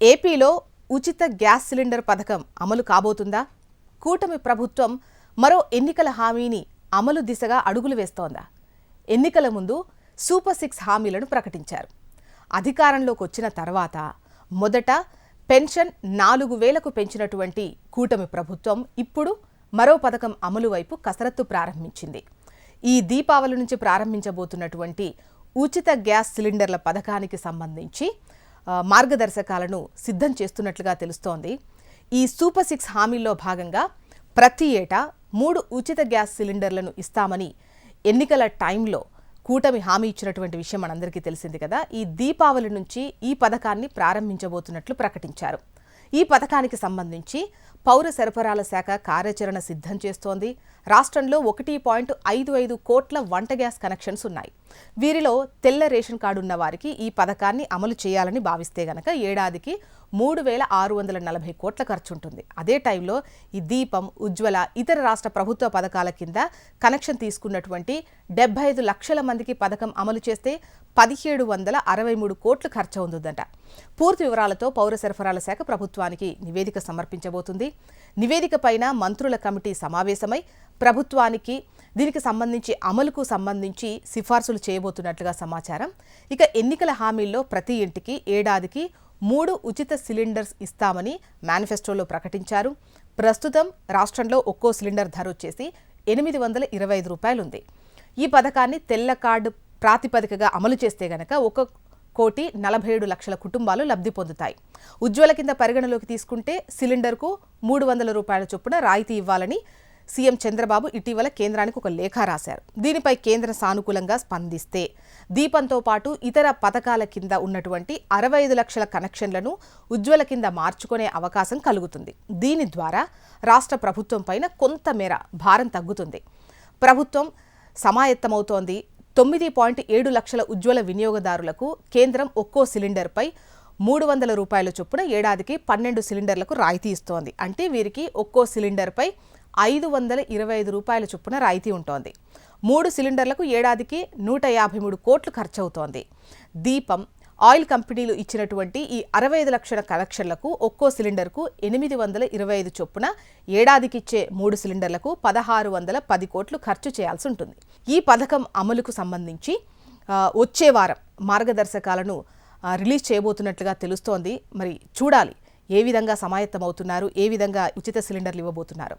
ఏపీలో ఉచిత gas cylinder పథకం అమలు కాబోతుందా? కూటమి ప్రభుత్వం మరో ఎన్నికల హామీని అమలు దిశగా అడుగులు వేస్తోందా? ఎన్నికల ముందు సూపర్ సిక్స్ హామీలను ప్రకటించారు. అధికారంలోకి వచ్చిన తర్వాత మొదట పెన్షన్ నాలుగు వేలకు పెంచినటువంటి కూటమి ప్రభుత్వం ఇప్పుడు మరో పథకం అమలు వైపు కసరత్తు ప్రారంభించింది. ఈ దీపావళి నుంచి ప్రారంభించబోతున్నటువంటి ఉచిత గ్యాస్ సిలిండర్ల పథకానికి సంబంధించి మార్గదర్శకాలను సిద్ధం చేస్తున్నట్లుగా తెలుస్తోంది. ఈ సూపర్ సిక్స్ హామీల్లో భాగంగా ప్రతి ఏటా మూడు ఉచిత గ్యాస్ సిలిండర్లను ఇస్తామని ఎన్నికల టైంలో కూటమి హామీ ఇచ్చినటువంటి విషయం మనందరికీ తెలిసింది కదా. ఈ దీపావళి నుంచి ఈ పథకాన్ని ప్రారంభించబోతున్నట్లు ప్రకటించారు. ఈ పథకానికి సంబంధించి పౌర సరఫరాల శాఖ కార్యాచరణ సిద్ధం చేస్తోంది. రాష్ట్రంలో ఒకటి పాయింట్ ఐదు ఐదు కోట్ల వంట గ్యాస్ కనెక్షన్స్ ఉన్నాయి. వీరిలో తెల్ల రేషన్ కార్డు ఉన్న వారికి ఈ పథకాన్ని అమలు చేయాలని భావిస్తే గనక ఏడాదికి మూడు వేల ఆరు వందల నలభై కోట్ల ఖర్చు ఉంటుంది అదే టైంలో ఈ దీపం ఉజ్వల ఇతర రాష్ట్ర ప్రభుత్వ పథకాల కింద కనెక్షన్ తీసుకున్నటువంటి డెబ్బై ఐదు లక్షల మందికి పథకం అమలు చేస్తే పదిహేడు వందల అరవై మూడు కోట్లు ఖర్చు అవుతుందంట పూర్తి వివరాలతో పౌర సరఫరాల శాఖ ప్రభుత్వానికి నివేదిక సమర్పించబోతుంది. నివేదిక పైన మంత్రుల కమిటీ సమావేశమై ప్రభుత్వానికి దీనికి సంబంధించి అమలుకు సంబంధించి సిఫార్సులు చేయబోతున్నట్లుగా సమాచారం. ఇక ఎన్నికల హామీల్లో ప్రతి ఇంటికి ఏడాదికి మూడు ఉచిత సిలిండర్స్ ఇస్తామని మేనిఫెస్టోలో ప్రకటించారు. ప్రస్తుతం రాష్ట్రంలో ఒక్కో సిలిండర్ ధర వచ్చేసి ఎనిమిది వందల ఇరవై ఐదు రూపాయలుంది. ఈ పథకాన్ని తెల్ల కార్డు ప్రాతిపదికగా అమలు చేస్తే గనక ఒక కోటి నలభై ఏడు లక్షల కుటుంబాలు లబ్ధి పొందుతాయి. ఉజ్వల కింద పరిగణలోకి తీసుకుంటే సిలిండర్కు మూడు వందల రూపాయల చొప్పున రాయితీ ఇవ్వాలని సీఎం చంద్రబాబు ఇటీవల కేంద్రానికి ఒక లేఖ రాశారు. దీనిపై కేంద్రం సానుకూలంగా స్పందిస్తే దీపంతో పాటు ఇతర పథకాల కింద ఉన్నటువంటి అరవై ఐదు లక్షల కనెక్షన్లను ఉజ్వల కింద మార్చుకునే అవకాశం కలుగుతుంది. దీని ద్వారా రాష్ట్ర ప్రభుత్వం పైన కొంతమేర భారం తగ్గుతుంది. ప్రభుత్వం సమాయత్తమవుతోంది. తొమ్మిది పాయింట్ ఏడు లక్షల ఉజ్వల వినియోగదారులకు కేంద్రం ఒక్కో సిలిండర్పై మూడు వందల రూపాయల చొప్పున ఏడాదికి పన్నెండు సిలిండర్లకు రాయితీ ఇస్తోంది. అంటే వీరికి ఒక్కో సిలిండర్పై ఐదు వందల ఇరవై ఐదు రూపాయల చొప్పున రాయితీ ఉంటోంది. మూడు సిలిండర్లకు ఏడాదికి నూట యాభై మూడు కోట్లు ఖర్చవుతోంది. దీపం ఆయిల్ కంపెనీలు ఇచ్చినటువంటి ఈ అరవై ఐదు లక్షల కలెక్షన్లకు ఒక్కో సిలిండర్కు ఎనిమిది వందల ఇరవై ఐదు చొప్పున ఏడాదికిచ్చే మూడు సిలిండర్లకు పదహారు వందల పది కోట్లు ఖర్చు చేయాల్సి ఉంటుంది. ఈ పథకం అమలుకు సంబంధించి వచ్చే వారం మార్గదర్శకాలను రిలీజ్ చేయబోతున్నట్లుగా తెలుస్తోంది. మరి చూడాలి. ఏ విధంగా సమాయత్తమవుతున్నారు? ఏ విధంగా ఉచిత సిలిండర్లు ఇవ్వబోతున్నారు?